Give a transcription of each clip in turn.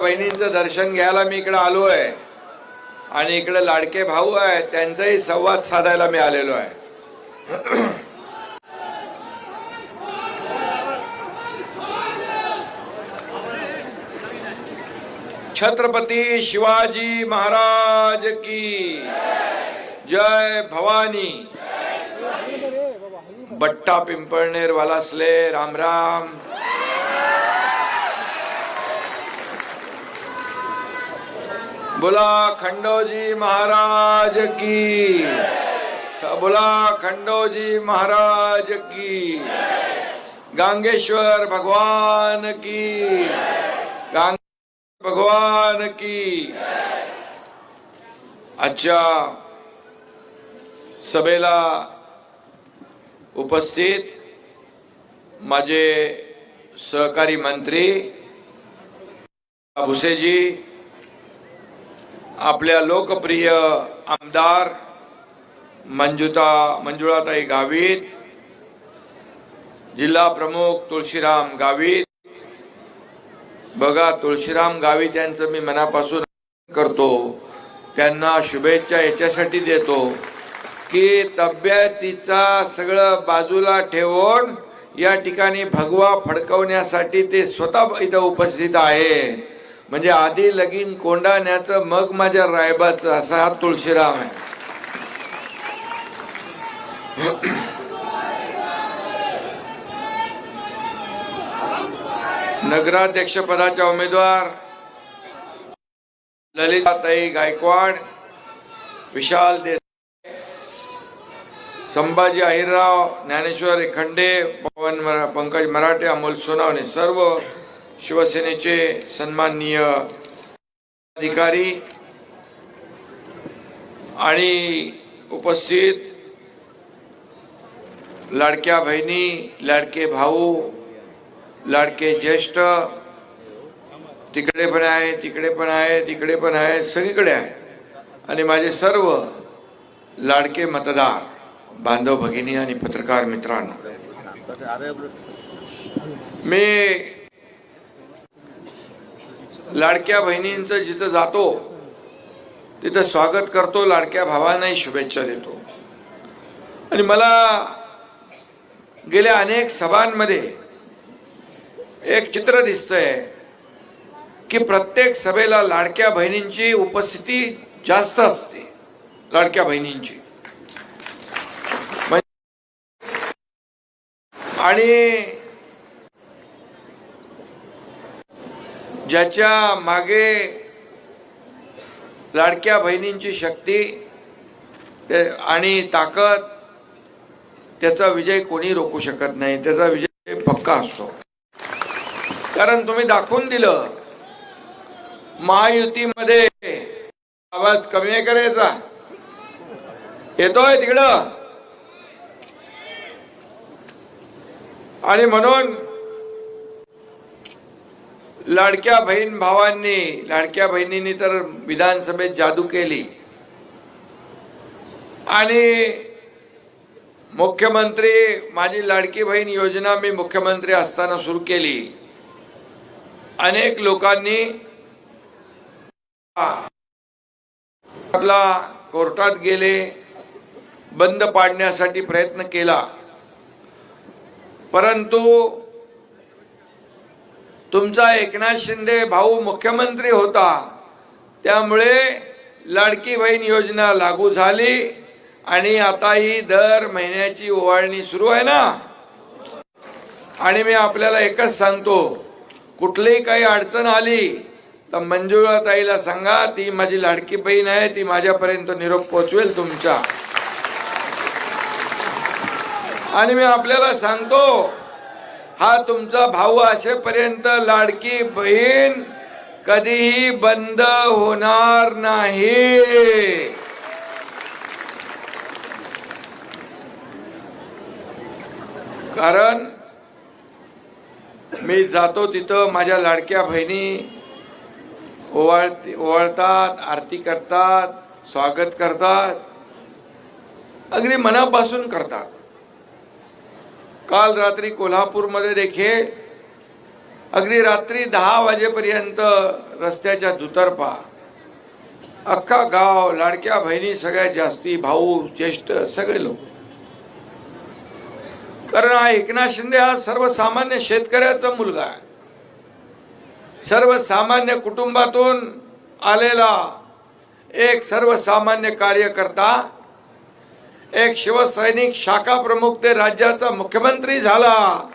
बहिणींचं दर्शन घ्यायला मी इकडे आलो आहे. आणि इकडे लाडके भाऊ आहे त्यांचाही संवाद साधायला मी आलेलो आहे. छत्रपती शिवाजी महाराज की जय भवानी. बट्टा पिंपळनेर वालासले राम राम. बोला खंडोजी महाराज की। बोला खंडोजी महाराज की। गांगेश्वर भगवान की। गांग भगवान की। आजच्या सभेला उपस्थित माझे सहकारी मंत्री भुसेजी आपल्या लोकप्रिय आमदार मंजुता मंजुळाताई गावित जिल्हा प्रमुख तुळशीराम गावित. बघा तुळशीराम गावित यांचं मी मनापासून करतो. त्यांना शुभेच्छा याच्यासाठी देतो की तब्येतीचा सगळं बाजूला ठेवून या ठिकाणी भगवा फडकवण्यासाठी ते स्वतः इथं उपस्थित आहे. म्हणजे आधी लगीन कोंडाण्याचं मग माझ्या रायबाचं असा हा तुळशीराम आहे. नगराध्यक्ष पदाच्या उमेदवार ललिताताई गायकवाड विशाल देसाई संभाजी अहिरराव ज्ञानेश्वर खंडे पवन मरा- पंकज मराठे अमोल सोनावणे सर्व शिवसेनेचे सन्माननीय अधिकारी आणि उपस्थित लाडक्या बहिणी लाडके भाऊ लाडके ज्येष्ठ तिकडे पण आहे तिकडे पण आहे तिकडे पण आहे सगळीकडे आहे. आणि माझे सर्व लाडके मतदार बांधव भगिनी आणि पत्रकार मित्रांनो. मी लाडक्या बहिणींचं जिथं जातो तिथं स्वागत करतो लाडक्या भावांनाही शुभेच्छा देतो. आणि मला गेल्या अनेक सभांमध्ये एक चित्र दिसतंय की प्रत्येक सभेला लाडक्या बहिणींची उपस्थिती जास्त असते. लाडक्या बहिणींची. म्हणजे- आणि ज्याच्या मागे लाडक्या बहिणींची शक्ती आणि ताकद त्याचा विजय कोणी रोखू शकत नाही. त्याचा विजय पक्का असतो. कारण तुम्ही दाखवून दिलं महायुतीमध्ये आवाज कमी आहे करायचा. येतोय तिकडं. आणि म्हणून लाडक्या बहीण भावांनी लाडक्या बहिणींनी तर विधानसभेत जादू केली. आणि मुख्यमंत्री माझी लाडकी बहीण योजना मी मुख्यमंत्री असताना सुरू केली. अनेक लोकांनी आपला कोर्टात गेले बंद पाडण्यासाठी प्रयत्न केला. परंतु तुमचा एकनाथ शिंदे भाऊ मुख्यमंत्री होता. त्यामुळे लाडकी बहीण योजना लागू झाली आणि आता ही दर महिन्याची ओवाळणी सुरू आहे ना? आणि मी आपल्याला एकच सांगतो कुठलीही काही अडचण आली तर मंजुळा ताईला सांगा ती माझी लाडकी बहीण आहे ती माझ्यापर्यंत निरोप पोचवेल तुमच्या. आणि मी आपल्याला सांगतो हा तुमचा भाऊ असेपर्यंत लाडकी बहीण कधीही बंद होणार नाही. कारण मी जातो तिथं माझ्या लाडक्या बहिणी ओवाळ ओवाळतात आरती करतात स्वागत करतात अगदी मनापासून करतात. काल रात्री कोल्हापूरमध्ये देखील अगदी रात्री दहा वाजेपर्यंत रस्त्याच्या दुतर्फा अख्खा गाव लाडक्या बहिणी सगळ्यात जास्ती भाऊ ज्येष्ठ सगळे लोक. कारण हा एकनाथ शिंदे हा सर्वसामान्य शेतकऱ्याचा मुलगा आहे. सर्वसामान्य कुटुंबातून आलेला एक सर्वसामान्य कार्यकर्ता एक शिवसैनिक शाखा प्रमुख ते राज्याचा मुख्यमंत्री झाला.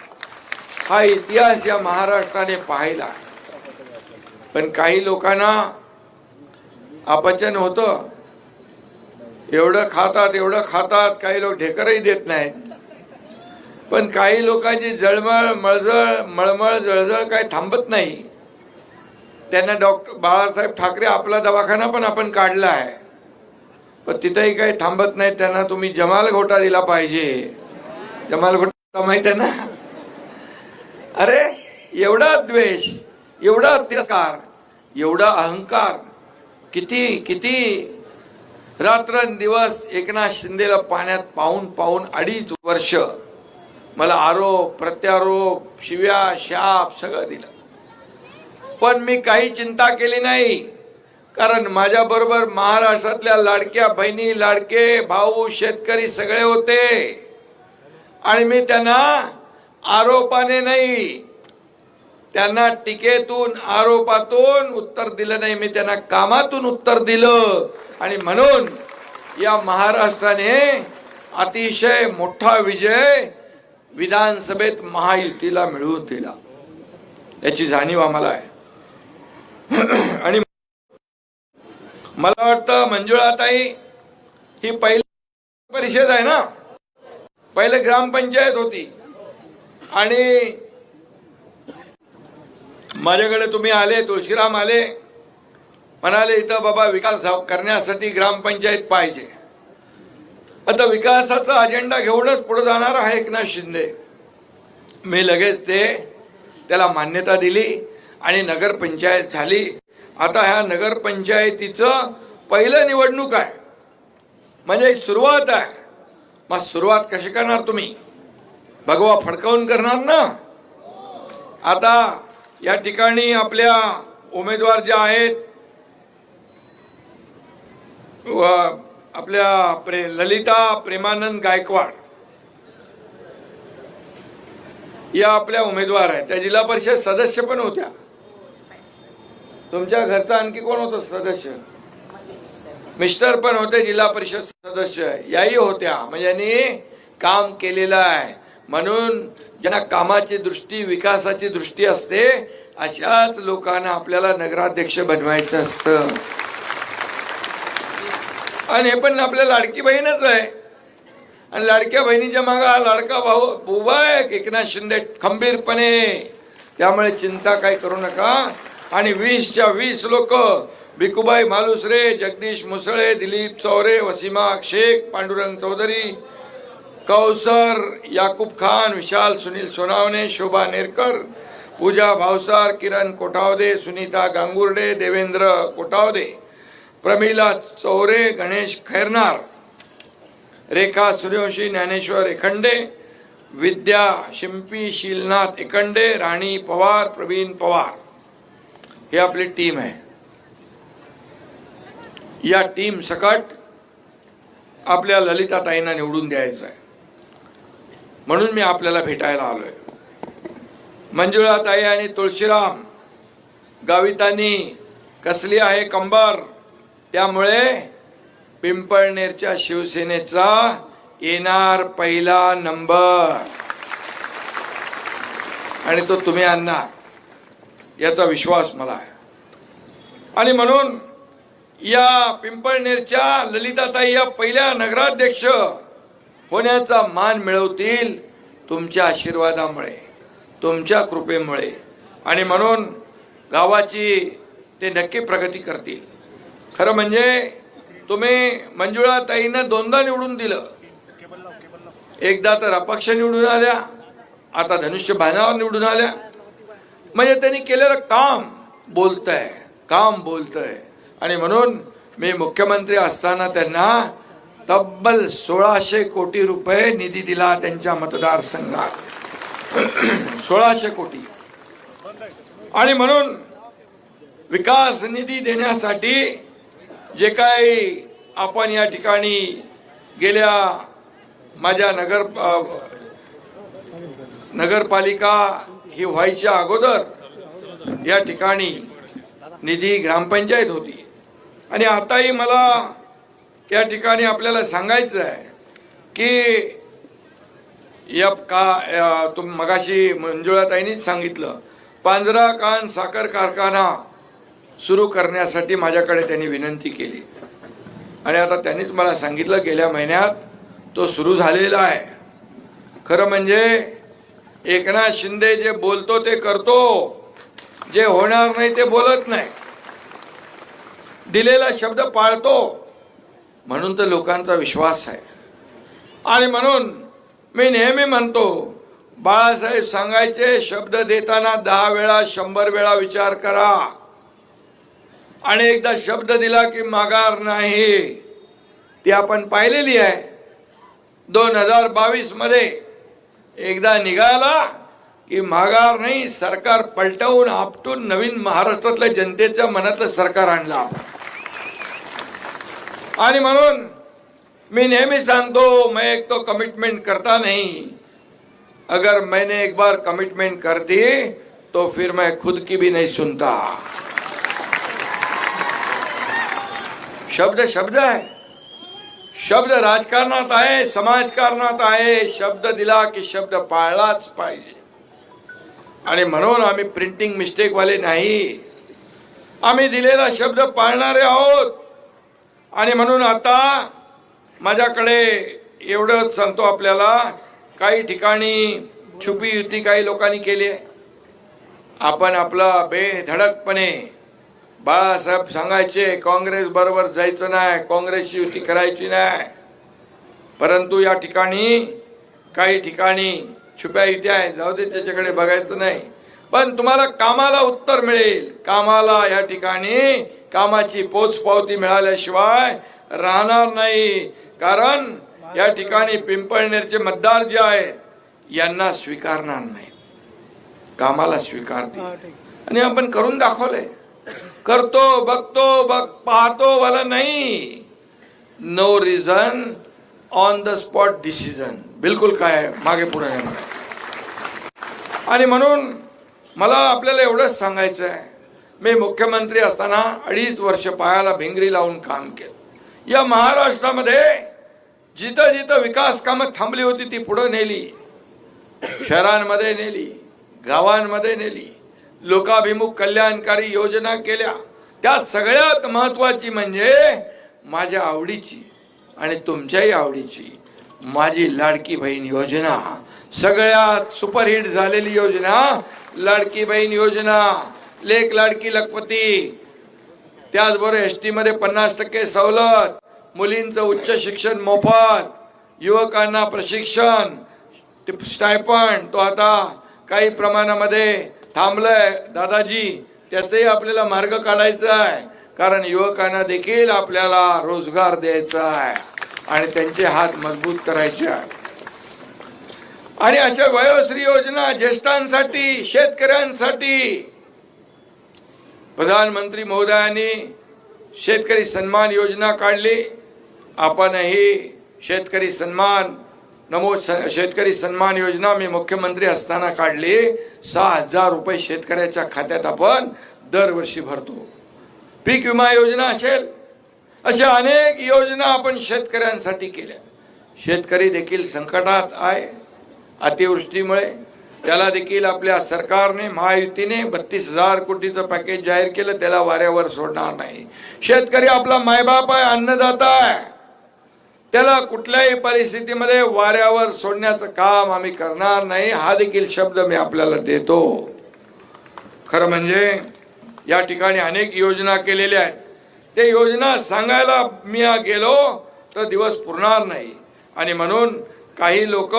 हा इतिहास या महाराष्ट्राने पाहिला. पण काही लोकांना अपचन होतं. एवढं खातात एवढं खातात काही लोक ढेकरही देत नाहीत. पण काही लोकांची जळमळ मळजळ मळमळ जळजळ काही थांबत नाही. त्यांना डॉक्टर बाळासाहेब ठाकरे आपला दवाखाना पण आपण काढला आहे. पण तिथेही काही थांबत नाही त्यांना तुम्ही जमाल घोटा दिला पाहिजे. जमाल घोटा माहीत आहे ना अरे एवढा द्वेष एवढा अत्याचार एवढा अहंकार किती किती रात्रंदिवस एकनाथ शिंदेला पाण्यात पाहून पाहून अडीच वर्ष मला आरोप प्रत्यारोप शिव्या शाप सगळं दिलं. पण मी काही चिंता केली नाही. कारण माझ्या बरोबर महाराष्ट्रातल्या लाडक्या बहिणी लाडके भाऊ शेतकरी सगळे होते. आणि मी त्यांना आरोपाने नाही त्यांना टीकेतून आरोपातून उत्तर दिलं नाही. मी त्यांना कामातून उत्तर दिलं. आणि म्हणून या महाराष्ट्राने अतिशय मोठा विजय विधानसभेत महायुतीला मिळवून दिला. याची जाणीव आम्हाला आहे. आणि मला वाटतं मंजुळाताई ही पहिली परिषद आहे ना? पहिले ग्रामपंचायत होती. आणि माझ्याकडे तुम्ही आले तुळशीराम आले म्हणाले इथं बाबा विकास करण्यासाठी ग्रामपंचायत पाहिजे. आता विकासाचा अजेंडा घेऊनच पुढे जाणार आहे एकनाथ शिंदे. मी लगेच ते त्याला मान्यता दिली आणि नगरपंचायत झाली. आता ह्या नगरपंचायतीचं पहिलं निवडणूक आहे. म्हणजे सुरुवात आहे. मग सुरुवात कशी करणार तुम्ही? भगवा फडकावून करणार ना? आता या ठिकाणी आपल्या उमेदवार ज्या आहेत आपल्या प्रे ललिता प्रेमानंद गायकवाड या आपल्या उमेदवार आहेत. त्या जिल्हा परिषद सदस्य पण होत्या. तुमच्या घरचा आणखी कोण होतं सदस्य? मिस्टर पण होते जिल्हा परिषद सदस्य. याही होत्या. म्हणजे यांनी काम केलेलं आहे. म्हणून ज्यांना कामाची दृष्टी विकासाची दृष्टी असते अशाच लोकांना आपल्याला नगराध्यक्ष बनवायचं असतं. आणि हे पण आपल्या लाडकी बहीणच आहे. आणि लाडक्या बहिणीच्या मागे हा लाडका भाऊ उभा आहे एकनाथ शिंदे खंबीरपणे. त्यामुळे चिंता काही करू नका. आणि वीसच्या वीस लोक भिकुबाई मालुसरे जगदीश मुसळे दिलीप चौरे वसीमा शेख पांडुरंग चौधरी कौसर याकूब खान विशाल सुनील सोनावणे शोभा नेरकर पूजा भावसार किरण कोठावदे सुनीता गांगुर्डे देवेंद्र कोठावदे प्रमिला चौरे गणेश खैरनार रेखा सूर्यवंशी ज्ञानेश्वर एखंडे विद्या शिंपी शीलनाथ एकंडे राणी पवार प्रवीण पवार। हे आपली टीम आहे. या टीम सकट आपल्या ललिताताईंना निवडून द्यायचं आहे म्हणून मी आपल्याला भेटायला आलोय. मंजुळाताई आणि तुळशीराम गावितांनी कसली आहे कंबर? त्यामुळे पिंपळनेरच्या शिवसेनेचा येणार पहिला नंबर. आणि तो तुम्ही आणणार. याचा विश्वास मला आहे. आणि म्हणून या पिंपळनेरच्या ललिताताई या पहिल्या नगराध्यक्ष होण्याचा मान मिळवतील तुमच्या आशीर्वादामुळे तुमच्या कृपेमुळे. आणि म्हणून गावाची ते नक्की प्रगती करतील. खरं म्हणजे तुम्ही मंजुळाताईनं दोनदा निवडून दिलं. एकदा तर अपक्ष निवडून आल्या आता धनुष्य भानावर निवडून आल्या. म्हणजे त्यांनी केलेलं काम बोलतंय काम बोलत आहे आणि म्हणून मी मुख्यमंत्री असताना त्यांना तब्बल सोळाशे कोटी रुपये निधी दिला त्यांच्या मतदारसंघात. सोळाशे कोटी. आणि म्हणून विकास निधी देण्यासाठी जे काही आपण या ठिकाणी गेल्या माझ्या नगर नगरपालिका ही व्हायच्या अगोदर या ठिकाणी निधी ग्रामपंचायत होती. आणि आताही मला या ठिकाणी आपल्याला सांगायचं आहे की या का या तुम मगाशी मंजुळाताईंनीच सांगितलं पांजरा कान साखर कारखाना सुरू करण्यासाठी माझ्याकडे त्यांनी विनंती केली. आणि आता त्यांनीच मला सांगितलं गेल्या महिन्यात तो सुरू झालेला आहे. खरं म्हणजे एकनाथ शिंदे जे बोलतो ते करतो. जे होणार नाही ते बोलत नाही. दिलेला शब्द पाळतो. म्हणून तर लोकांचा विश्वास आहे. आणि म्हणून मी नेहमी म्हणतो बाळासाहेब सांगायचे शब्द देताना दहा वेळा शंभर वेळा विचार करा. आणि एकदा शब्द दिला की मागार नाही. ती आपण पाहिलेली आहे. दोन हजार बावीसमध्ये एकदा निघाला की माघार नाही सरकार पलटवून आपटून नवीन महाराष्ट्रातल्या जनतेच्या मनातलं सरकार आणलं आपण. आणि म्हणून मी नेहमी सांगतो मैं एक तो कमिटमेंट करता नहीं. अगर मैंने एक बार कमिटमेंट कर दी तो फिर मैं खुद की भी नहीं सुनता. शब्द शब्द आहे शब्द राजकारणात आहे समाजकारणात आहे. शब्द दिला की शब्द पाळलाच पाहिजे. आणि म्हणून आम्ही प्रिंटिंग मिस्टेकवाले नाही. आम्ही दिलेला शब्द पाळणारे आहोत. आणि म्हणून आता माझ्याकडे एवढंच सांगतो आपल्याला. काही ठिकाणी छुपी युती काही लोकांनी केली आहे. आपण आपला बेधडकपणे बाळासाहेब सांगायचे काँग्रेस बरोबर जायचं नाही काँग्रेसची युती करायची नाही. परंतु या ठिकाणी काही ठिकाणी छुप्या युती आहे जाऊ दे त्याच्याकडे बघायचं नाही. पण तुम्हाला कामाला उत्तर मिळेल. कामाला या ठिकाणी कामाची पोचपावती मिळाल्याशिवाय राहणार नाही. कारण या ठिकाणी पिंपळनेरचे मतदार जे आहेत यांना स्वीकारणार नाही कामाला स्वीकारतील. आणि आपण करून दाखवलंय. करतो बघतो बघ पाहतो मला नाही. No reason on the spot decision बिलकुल काय मागे पुढे येणार आणि म्हणून मला आपल्याला एवढंच सांगायचं आहे. मी मुख्यमंत्री असताना अडीच वर्ष पायाला भिंगरी लावून काम केलं. या महाराष्ट्रामध्ये जिथं जिथं विकास कामं थांबली होती ती पुढं नेली. शहरांमध्ये नेली गावांमध्ये नेली. लोकाभिमुख कल्याणकारी योजना केल्या. त्या सगळ्यात महत्वाची म्हणजे माझ्या आवडीची आणि तुमच्याही आवडीची माझी लाडकी बहीण योजना. सगळ्यात सुपरहिट झालेली योजना लाडकी बहीण योजना. लेख लाडकी लखपती. त्याचबरोबर एसमध्ये पन्नास टक्के सवलत मुलींचं उच्च शिक्षण मोफत युवकांना प्रशिक्षण स्टायपण तो आता काही प्रमाणामध्ये थांबलाय. दादाजी त्याचंही आपल्याला मार्ग काढायचा आहे. कारण युवकांना देखील आपल्याला रोजगार द्यायचा आहे. आणि त्यांचे हात मजबूत करायचे आहे. आणि अशा वयोश्री योजना ज्येष्ठांसाठी शेतकऱ्यांसाठी प्रधानमंत्री महोदयांनी शेतकरी सन्मान योजना काढली. आपणही शेतकरी सन्मान नमो स- शेतकरी सन्मान योजना मी मुख्यमंत्री असताना काढली. सहा हजार रुपये शेतकऱ्याच्या खात्यात आपण दरवर्षी भरतो. पीक विमा योजना असेल. अशा अनेक योजना आपण शेतकऱ्यांसाठी केल्या. शेतकरी देखील संकटात आहे अतिवृष्टीमुळे. त्याला देखील आपल्या सरकारने महायुतीने बत्तीस हजार कोटीचं पॅकेज जाहीर केलं. त्याला वाऱ्यावर सोडणार नाही. शेतकरी आपला मायबाप आहे अन्नदाता आहे. त्याला कुठल्याही परिस्थितीमध्ये वाऱ्यावर सोडण्याचं काम आम्ही करणार नाही. हा देखील शब्द मी आपल्याला देतो. खरं म्हणजे या ठिकाणी अनेक योजना केलेल्या आहेत. ते योजना सांगायला मी गेलो तर दिवस पुरणार नाही. आणि म्हणून काही लोक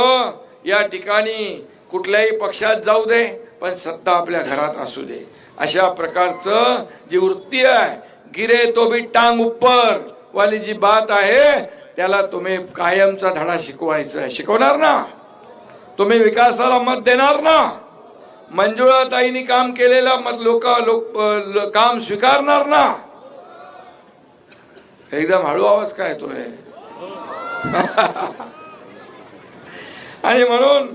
या ठिकाणी कुठल्याही पक्षात जाऊ दे पण सत्ता आपल्या घरात असू दे. अशा प्रकारचं जी वृत्ती आहे गिरे तो भी टांग उपर वाली जी बात आहे त्याला तुम्ही कायमचा धडा शिकवायचा आहे. शिकवणार ना. तुम्ही विकासाला मत देणार ना. मंजुळाताईंनी काम केलेला मत लोक लोक काम स्वीकारणार ना. एकदम हळू आवाज काय तोय आणि म्हणून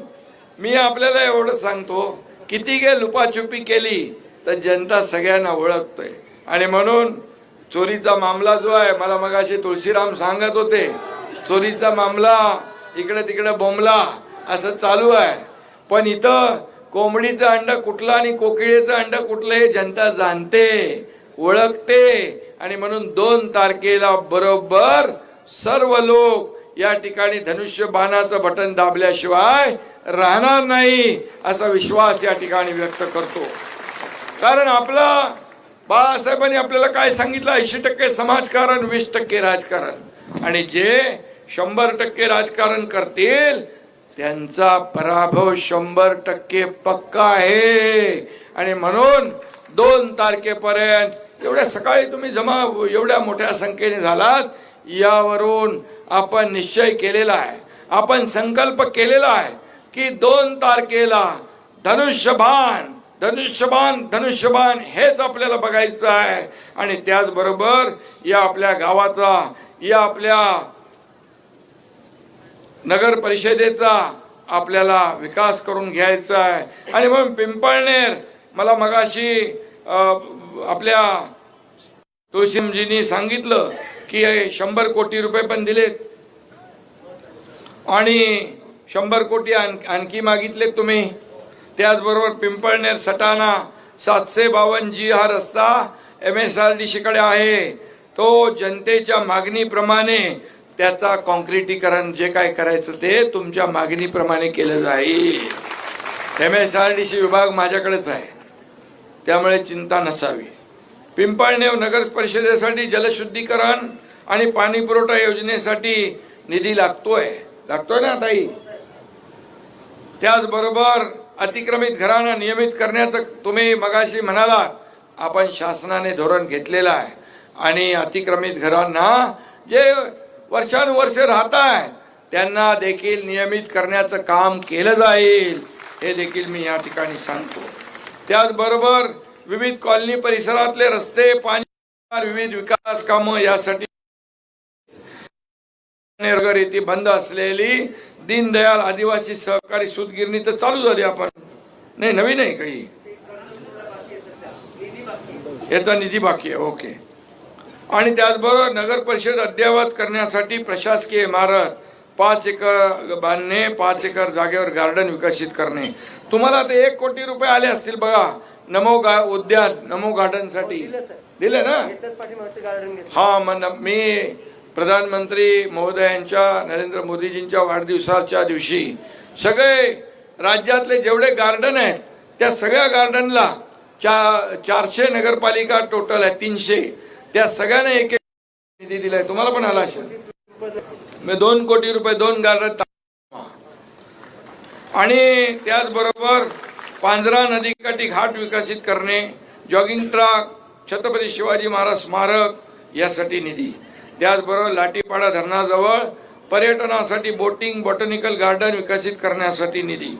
मी आपल्याला एवढं सांगतो किती गे लुपाछुपी केली तर जनता सगळ्यांना ओळखतोय. आणि म्हणून चोरीचा मामला जो आहे मला मगाशी तुळशीराम सांगत होते चोरीचा मामला इकडे तिकडे बोंबला असं चालू आहे. पण इथं कोंबडीचं अंड कुठलं आणि कोकिळेचं अंड कुठलं हे जनता जाणते ओळखते आणि म्हणून दोन तारखेला बरोबर सर्व लोक या ठिकाणी धनुष्य बाणाचं बटन दाबल्याशिवाय राहणार नाही असा विश्वास या ठिकाणी व्यक्त करतो. कारण आपला बाळासाहेबांनी आपल्याला काय सांगितलं? ऐंशी टक्के समाजकारण वीस टक्के राजकारण. आणि जे शंभर टक्के राजकारण करतील त्यांचा पराभव शंभर टक्के पक्का आहे. आणि म्हणून दोन तारखेपर्यंत एवढ्या सकाळी तुम्ही जमा एवढ्या मोठ्या संख्येने झालात यावरून आपण निश्चय केलेला आहे. आपण संकल्प केलेला आहे की दोन तारखेला धनुष्यबाण धनुष्यबाण धनुष्यबाण हेच आपल्याला बघायचं आहे. आणि त्याचबरोबर या आपल्या गावाचा या आपल्या नगर परिषदेचा आपल्याला विकास करून घ्यायचा आहे. आणि म्हणून पिंपळनेर मला मगाशी आपल्या तुळशीमजींनी सांगितलं की शंभर कोटी रुपये पण दिलेत. आणि शंभर कोटी आण- आणखी मागितलेत तुम्ही. त्याचबरोबर पिंपळनेर सटाणा सातशे बावन्न जी हा रस्ता एम एस आर डी कडे आहे. तो जनतेच्या मागणीप्रमाणे त्याचा कॉन्क्रिटीकरण जे काय करायचं ते तुमच्या मागणीप्रमाणे केलं जाईल. M S R D C विभाग माझ्याकडेच आहे. त्यामुळे चिंता नसावी. पिंपळनेव नगर परिषदेसाठी जलशुद्धीकरण आणि पाणी पुरवठा योजनेसाठी निधी लागतोय. लागतोय ना ताई? त्याचबरोबर अतिक्रमित घरांना नियमित करण्याचं तुम्ही मगाशी म्हणाला आपण शासनाने धोरण घेतलेलं आहे. आणि अतिक्रमित घरांना जे वर्षानुवर्ष राहत आहे त्यांना देखील नियमित करण्याचं काम केलं जाईल हे देखील मी या ठिकाणी सांगतो. त्याचबरोबर विविध कॉलनी परिसरातले रस्ते पाणी विविध विकास कामं यासाठी नगर येथे बंद असलेली दीनदयाल आदिवासी सहकारी सूतगिरणी तर चालू झाली आपण. नाही नवीन आहे काही. याचा निधी बाकी आहे ओके. आणि त्याचबरोबर नगर परिषद अद्ययावत करण्यासाठी प्रशासकीय इमारत पाच एकर बांधणे पाच एकर जागेवर गार्डन विकसित करणे. तुम्हाला ते एक कोटी रुपये आले असतील बघा. नमो गा उद्यान नमो गार्डनसाठी. दिले ना? हा मी प्रधानमंत्री महोदयांच्या नरेंद्र मोदीजींच्या वाढदिवसाच्या दिवशी सगळे राज्यातले जेवढे गार्डन आहेत त्या सगळ्या गार्डनला चा चारशे नगरपालिका टोटल आहे तीनशे. त्या सगळ्यांना एक एक निधी दिलाय. तुम्हाला पण आला असेल. मी दोन कोटी रुपये दोन गार्डन आणि त्याचबरोबर पांझरा नदीकाठी घाट विकसित करणे जॉगिंग ट्रॅक छत्रपती शिवाजी महाराज स्मारक यासाठी निधी. त्याचबरोबर लाटीपाडा धरणाजवळ पर्यटनासाठी बोटिंग बॉटनिकल गार्डन विकसित करण्यासाठी निधी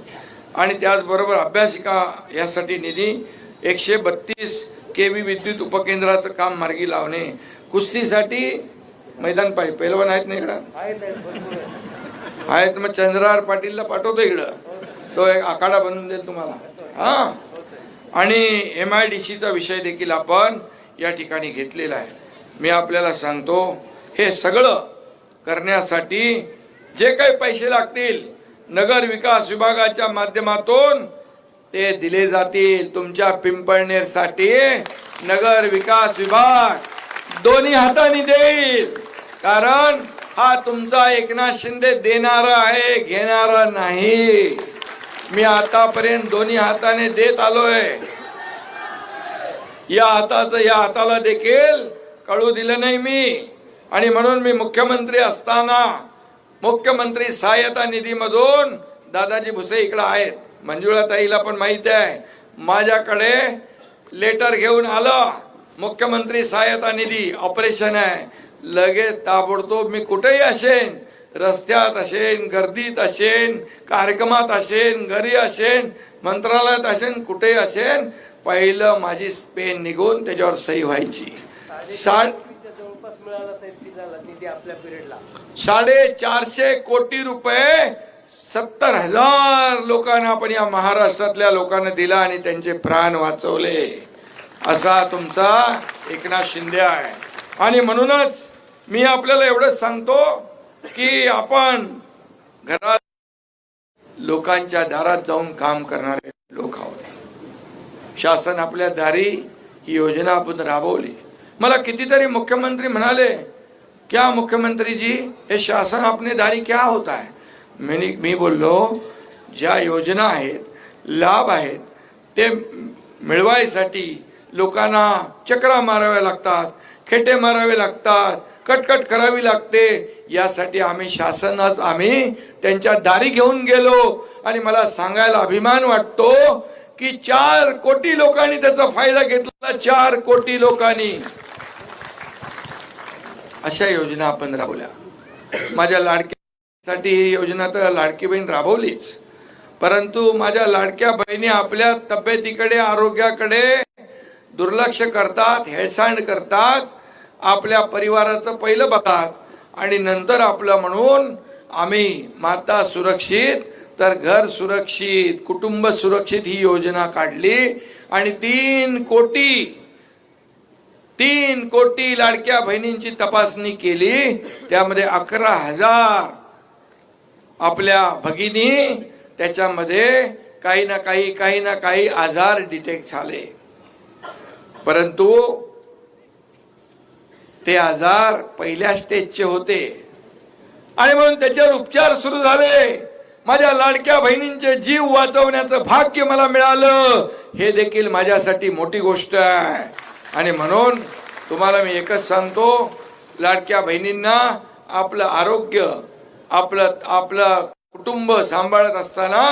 आणि त्याचबरोबर अभ्यासिका यासाठी निधी एकशे बत्तीस के व्ही विद्युत उपकेंद्राचं काम मार्गी लावणे. कुस्तीसाठी मैदान पाहिजे पहिलवान आहेत ना इकडं? आहेत मग चंद्रहार पाटीलला पाठवतो इकडं. तो एक आखाडा बनवून देईल तुम्हाला. हा? आणि एम आय डी सीचा विषय देखील आपण या ठिकाणी घेतलेला आहे. मी आपल्याला सांगतो हे सगळं करण्यासाठी जे काही पैसे लागतील नगर विकास विभागाच्या माध्यमातून ते दिले जातील. तुमच्या पिंपळनेरसाठी नगर विकास विभाग दोन्ही हाताने देईल. कारण हा तुमचा एकनाथ शिंदे देणारा आहे घेणारा नाही. मी आतापर्यंत दोन्ही हाताने देत आलोय. या हाताचं या हाताला देखील कळू दिलं नाही मी. आणि म्हणून मी मुख्यमंत्री असताना मुख्यमंत्री सहाय्यता निधीमधून दादाजी भुसे इकडे आहेत. मंजुळाताईला पण माहिती आहे. माझ्याकडे लेटर घेऊन आलं मुख्यमंत्री सहाय्यता निधी ऑपरेशन आहे. लगेच ताबडतोब मी कुठेही असेन रस्त्यात असेन गर्दीत असेन कार्यक्रमात असेन घरी असेन मंत्रालयात असेन कुठेही असेन पहिलं माझी पेन निघून त्याच्यावर सही व्हायची. साठ मिळाला साहेब निधी आपल्या पिरियडला? साडेचारशे कोटी रुपये सत्तर हजार लोकांना आपण या महाराष्ट्रातल्या लोकांना दिला आणि त्यांचे प्राण वाचवले. असा तुमचा एकनाथ शिंदे आहे. आणि म्हणूनच मी आपल्याला एवढंच सांगतो की आपण घरात लोकांच्या दारात जाऊन काम करणारे लोक आहोत. शासन आपल्या दारी ही योजना आपण राबवली. मला कितीतरी मुख्यमंत्री म्हणाले क्या मुख्यमंत्री जी हे शासन अपने दारी क्या होता है? मी मी बोललो ज्या योजना आहेत लाभ आहेत ते मिळवायसाठी लोकांना चक्रा माराव्या लागतात खेटे मारावे लागतात कटकट करावी लागते. यासाठी आम्ही शासनच आम्ही त्यांच्या दारी घेऊन गेलो. आणि मला सांगायला अभिमान वाटतो की चार कोटी लोकांनी त्याचा फायदा घेतला चार कोटी लोकांनी. अशा योजना आपण राबवल्या. माझ्या लाडक्यासाठी ही योजना तर लाडकी बहीण राबवलीच. परंतु माझ्या लाडक्या बहिणी आपल्या तब्येतीकडे आरोग्याकडे दुर्लक्ष करतात हेळसांड करतात आपल्या परिवाराचं पहिलं बघतात आणि नंतर आपलं म्हणून आम्ही माता सुरक्षित तर घर सुरक्षित कुटुंब सुरक्षित ही योजना काढली आणि तीन कोटी तीन कोटी लाडक्या बहिणींची तपासणी केली. त्यामध्ये अकरा हजार आपल्या भगिनी त्याच्यामध्ये काही ना काही काही ना काही आजार डिटेक्ट झाले. परंतु ते आजार पहिल्या स्टेजचे होते. आणि म्हणून त्याच्यावर उपचार सुरू झाले. माझ्या लाडक्या बहिणींचे जीव वाचवण्याचं भाग्य मला मिळालं. हे देखील माझ्यासाठी मोठी गोष्ट आहे. आणि म्हणून तुम्हाला मी एकच सांगतो लाडक्या बहिणींना आपलं आरोग्य आपलं आपलं कुटुंब सांभाळत असताना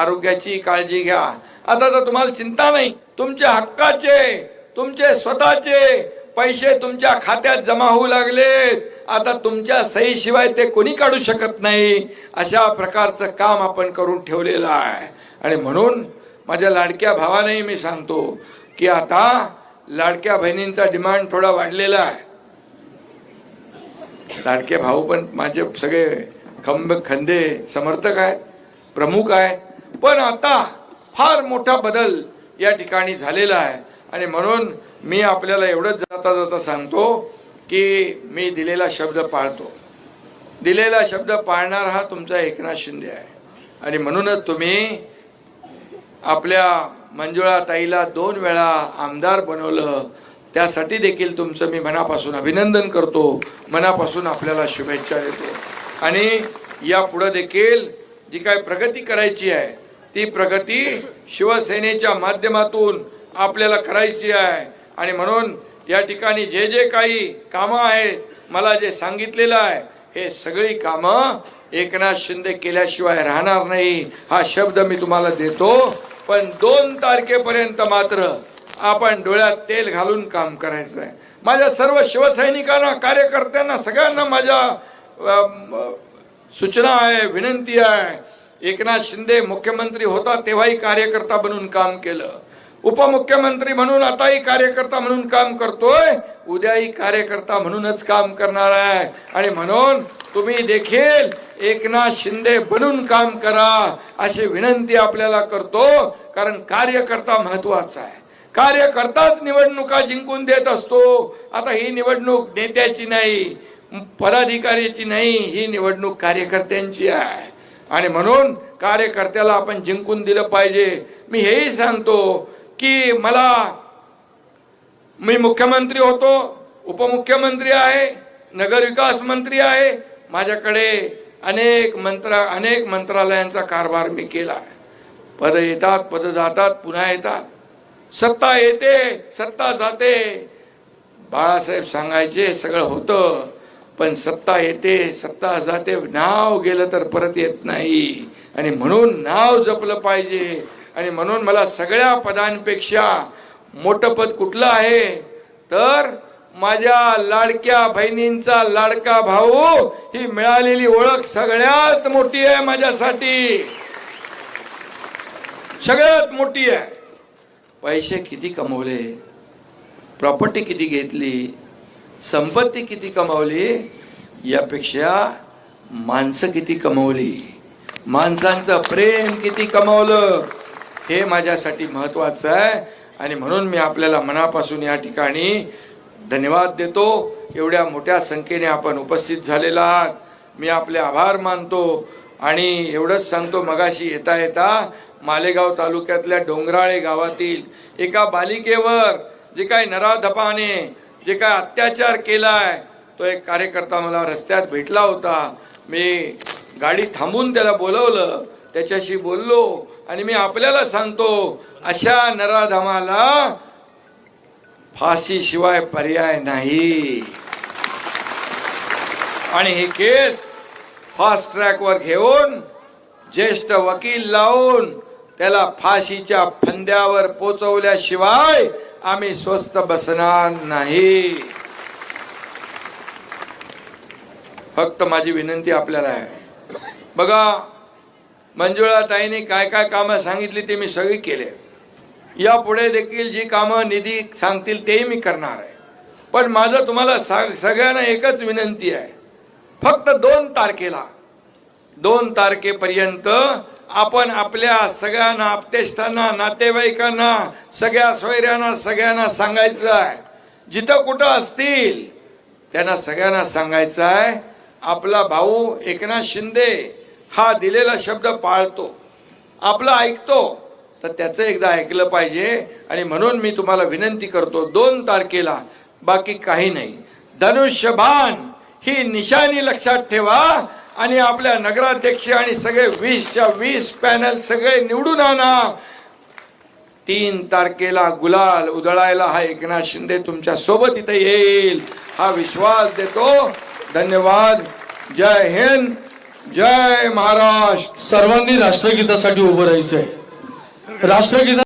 आरोग्याची काळजी घ्या. आता तर तुम्हाला चिंता नाही तुमच्या हक्काचे तुमचे स्वतःचे पैसे तुमच्या खात्यात जमा होऊ लागलेत. आता तुमच्या सहीशिवाय ते कोणी काढू शकत नाही अशा प्रकारचं काम आपण करून ठेवलेलं आहे. आणि म्हणून माझ्या लाडक्या भावानेही मी सांगतो की आता लाडक्या बहिणींचा डिमांड थोडा वाढलेला आहे. लाडके भाऊ पण माझे सगळे खंब खंदे समर्थक आहेत प्रमुख आहेत. पण आता फार मोठा बदल या ठिकाणी झालेला आहे. आणि म्हणून मी आपल्याला एवढंच जाता जाता सांगतो की मी दिलेला शब्द पाळतो. दिलेला शब्द पाळणार हा तुमचा एकनाथ शिंदे आहे. आणि म्हणूनच तुम्ही आपल्या मंजुळा ताईला दोन वेळा आमदार बनवलं. त्यासाठी देखील तुमचं मी मनापासून अभिनंदन करतो. मनापासून आपल्याला शुभेच्छा देतो. आणि यापुढं देखील जी काय प्रगती करायची आहे ती प्रगती शिवसेनेच्या माध्यमातून आपल्याला करायची आहे. आणि म्हणून या ठिकाणी जे जे काही कामं आहेत मला जे सांगितलेलं आहे हे सगळी कामं एकनाथ शिंदे केल्याशिवाय राहणार नाही. हा शब्द मी तुम्हाला देतो. पण दोन तारखेपर्यंत मात्र आपण डोळ्यात तेल घालून काम करायचं आहे. माझ्या सर्व शिवसैनिकांना कार्यकर्त्यांना सगळ्यांना माझ्या सूचना आहे विनंती आहे. एकनाथ शिंदे मुख्यमंत्री होता तेव्हाही कार्यकर्ता बनून काम केलं. उपमुख्यमंत्री म्हणून आताही कार्यकर्ता म्हणून काम करतोय उद्याही कार्यकर्ता म्हणूनच काम करणार आहे. आणि म्हणून तुम्ही देखील एकनाथ शिंदे बनून काम करा अशी विनंती आपल्याला करतो. कारण कार्यकर्ता महत्त्वाचा आहे. कार्यकर्ताच निवडणुका जिंकून देत असतो. आता ही निवडणूक नेत्याची नाही पदाधिकाऱ्याची नाही ही निवडणूक कार्यकर्त्यांची आहे. आणि म्हणून कार्यकर्त्याला आपण जिंकून दिलं पाहिजे. मी हेही सांगतो की मला मी मुख्यमंत्री होतो उपमुख्यमंत्री आहे नगरविकास मंत्री आहे. माझ्याकडे अनेक मंत्रा अनेक मंत्रालयांचा कारभार मी केला पद येतात पद जातात पुन्हा येतात. सत्ता येते सत्ता जाते. बाळासाहेब सांगायचे सगळं होतं पण सत्ता येते सत्ता जाते नाव गेलं तर परत येत नाही. आणि म्हणून नाव जपलं पाहिजे. आणि म्हणून मला सगळ्या पदांपेक्षा मोठं पद कुठलं आहे? तर माझ्या लाडक्या बहिणींचा लाडका भाऊ ही मिळालेली ओळख सगळ्यात मोठी आहे माझ्यासाठी. सगळ्यात मोठी आहे. पैसे किती कमवले? प्रॉपर्टी किती घेतली? संपत्ती किती कमावली? यापेक्षा माणसं किती कमवली? माणसांचं प्रेम किती कमावलं? हे माझ्यासाठी महत्वाचं आहे. आणि म्हणून मी आपल्याला मनापासून या ठिकाणी धन्यवाद देतो. एवढ्या मोठ्या संख्येने आपण उपस्थित झालेला आहात. मी आपले आभार मानतो आणि एवढंच सांगतो मगाशी येता येता मालेगाव तालुक्यातल्या डोंगराळे गावातील एका बालिकेवर जे काही नराधपाने जे काय अत्याचार केलाय तो एक कार्यकर्ता मला रस्त्यात भेटला होता. मी गाडी थांबून त्याला बोलवलं. त्याच्याशी बोललो आणि मी आपल्याला सांगतो अशा नराधमाला फाशी शिवाय पर्याय नाही. आणि ही केस फास्ट ट्रॅकवर घेऊन ज्येष्ठ वकील लावून त्याला फाशीच्या फंद्यावर पोचवल्याशिवाय आम्ही स्वस्त बसणार नाही. फक्त माझी विनंती आपल्याला आहे. बघा मंजुळा ताईने काय काय कामं सांगितली ते मी सगळी केले यापुढे देखील जी कामं निधी सांगतील तेही मी करणार आहे. पण माझं तुम्हाला सांग सगळ्यांना एकच विनंती आहे. फक्त दोन तारखेला दोन तारखेपर्यंत आपण आपल्या सगळ्यांना आपतेष्टांना नातेवाईकांना सगळ्या सोयऱ्यांना सगळ्यांना सांगायचं आहे. जिथं कुठं असतील त्यांना सगळ्यांना सांगायचं आहे आपला भाऊ एकनाथ शिंदे हा दिलेला शब्द पाळतो आपलं ऐकतो तर त्याचं एकदा ऐकलं पाहिजे आणि म्हणून मी तुम्हाला विनंती करतो दोन तारखेला बाकी काही नाही. धनुष्यबाण ही निशाणी लक्षात ठेवा आणि आपल्या नगराध्यक्ष आणि सगळे वीसच्या वीस पॅनल सगळे निवडून आणा. तीन तारखेला गुलाल उधळायला हा एकनाथ शिंदे तुमच्यासोबत इथे येईल. हा विश्वास देतो. धन्यवाद. जय हिंद. जय महाराष्ट्र. सर्वांनी राष्ट्रगीतासाठी उभं राहायचंय. राष्ट्रगीता